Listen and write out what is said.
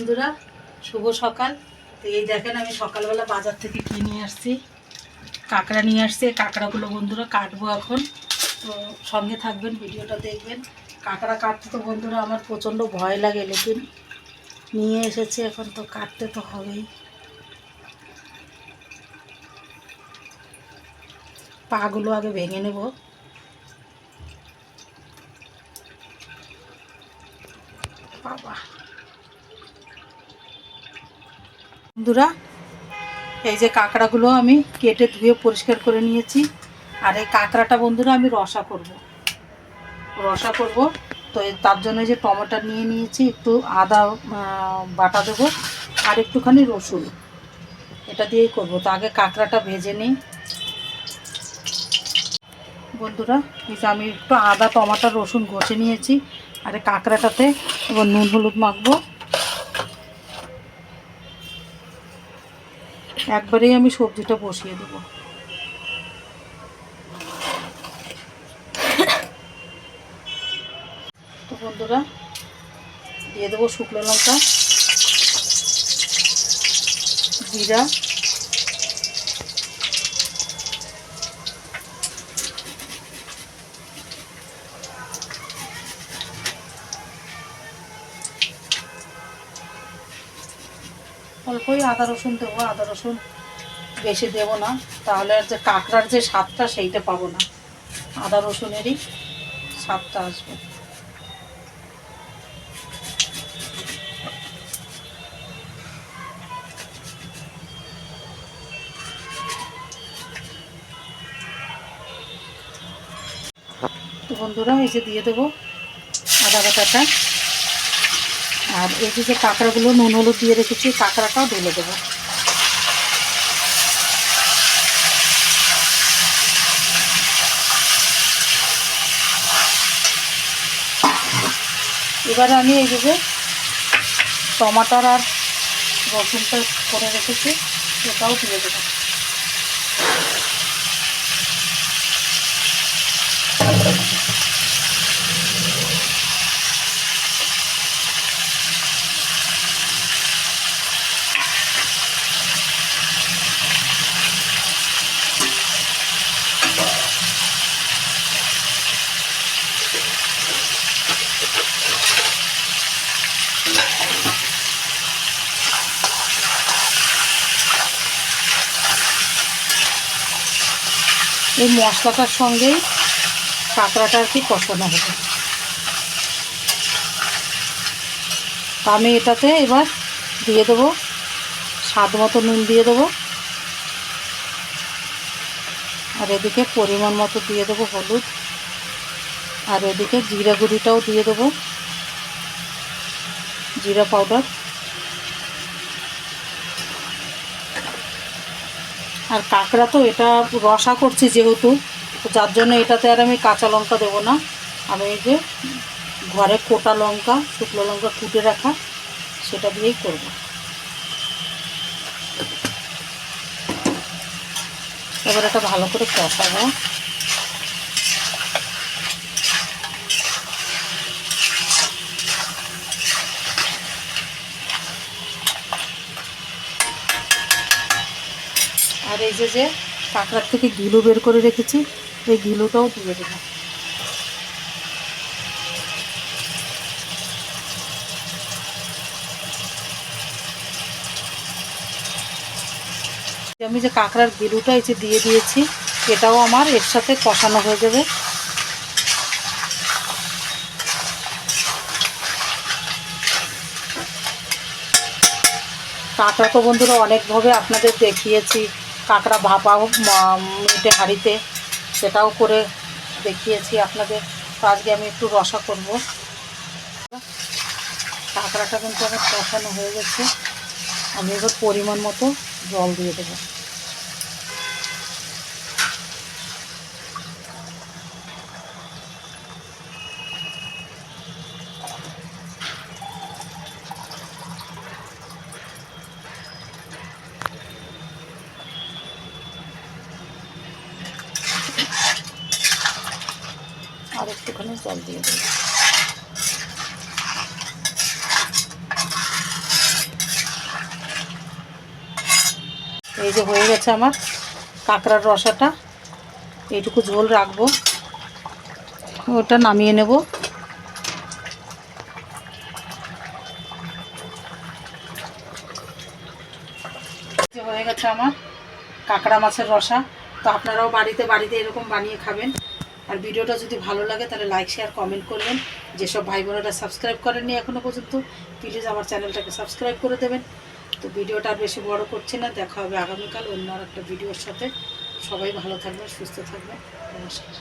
বন্ধুরা, শুভ সকাল। তো এই দেখেন আমি সকালবেলা বাজার থেকে কি নিয়ে আসছি? কাঁকড়া নিয়ে আসছি। কাঁকড়াগুলো বন্ধুরা কাটবো এখন। তো সঙ্গে থাকবেন, ভিডিওটা দেখবেন। কাঁকড়া কাটতে তো বন্ধুরা আমার প্রচণ্ড ভয় লাগে, লেকিন নিয়ে এসেছি এখন তো কাটতে তো হবেই। পাগুলো আগে ভেঙে নেব। বাবা। বন্ধুরা, এই যে কাঁকড়াগুলো আমি কেটে ধুয়ে পরিষ্কার করে নিয়েছি। আর এই কাঁকড়াটা বন্ধুরা আমি রসা করব। রসা করব। তো তার জন্য যে টমেটো নিয়ে নিয়েছি, একটু আদা বাটা দেবো আর একটুখানি রসুন। এটা দিয়েই করব। তো আগে কাঁকড়াটা ভেজে নিই। বন্ধুরা, এই যে আমি একটু আদা, টমাটো, রসুন ঘষে নিয়েছি। আর এই কাঁকড়াটাতে এবার নুন, হলুদ মাখবো। একবারেই আমি সবজিটা বসিয়ে দেবো। তো বন্ধুরা দিয়ে দেবো শুকনো লঙ্কা জিরা অল্পই আদা রসুন দেবো, আদা রসুন বেশি দেবো না। তাহলে আর যে কাঁকড়ার যে স্বাদটা সেইটা পাবো না। আদা রসুনেরই স্বাদটা আসবে। তো বন্ধুরা যে দিয়ে দেবো আদা বাটাটা। আর যে যে কাঁকড়াগুলো, নুন, হলুদ দিয়ে রেখেছি কাঁকড়াটাও ঢেলে দেবো। এবারে আমি এই যে টমাটার আর রসুনটা করে রেখেছি, সেটাও দিয়ে দেবো। এই মশলাটার সঙ্গেই কাঁকড়াটা আর কি কষানো হবে। আমি এটাতে এবার দিয়ে দেবো, স্বাদ মতো নুন দিয়ে দেবো। আর এদিকে পরিমাণ মতো দিয়ে দেবো হলুদ। আর এদিকে জিরা গুঁড়িটাও দিয়ে দেবো। জিরা পাউডার। আর কাঁকড়া তো এটা রসা করছি যেহেতু, তো যার জন্য এটাতে আর আমি কাঁচা লঙ্কা দেবো না। আমি এই যে ঘরে কোটা লঙ্কা, শুকনো লঙ্কা কুটে রাখা, সেটা দিয়েই করব। এবার এটা ভালো করে কষাবো। আর এই যে যে কাঁকড়ার থেকে গিলু বের করে রেখেছি, এই গিলুটাও দিয়ে দেবো। আমি যে কাঁকড়ার গিলুটা এই যে দিয়ে দিয়েছি, এটাও আমার এর সাথে কষানো হয়ে যাবে। কাঁকড়া তো বন্ধুরা অনেকভাবে আপনাদের দেখিয়েছি। কাঁকড়া ভাপা মিটে হাঁড়িতে, সেটাও করে দেখিয়েছি আপনাদের। তো আজকে আমি একটু রসা করব। কাঁকড়াটা কিন্তু আমার কষানো হয়ে গেছে। আমি এবার পরিমাণ মতো জল দিয়ে দেবো। একটুখানি জল দিয়ে দেবো এই যে হয়ে গেছে আমার কাঁকড়ার রসাটা। এইটুকু ঝোল রাখব। ওটা নামিয়ে নেব। হয়ে গেছে আমার কাঁকড়া মাছের রসা। তো আপনারাও বাড়িতে বাড়িতে এরকম বানিয়ে খাবেন। আর ভিডিওটা যদি ভালো লাগে, তাহলে লাইক শেয়ার কমেন্ট করবেন। যেসব ভাই বোনেরা সাবস্ক্রাইব করেননি এখনও পর্যন্ত প্লিজ আমার চ্যানেলটাকে সাবস্ক্রাইব করে দেবেন। তো ভিডিওটা আর বেশি বড় করছি না, দেখা হবে আগামীকাল অন্য আর একটা ভিডিওর সাথে। সবাই ভালো থাকবেন, সুস্থ থাকবেন। নমস্কার।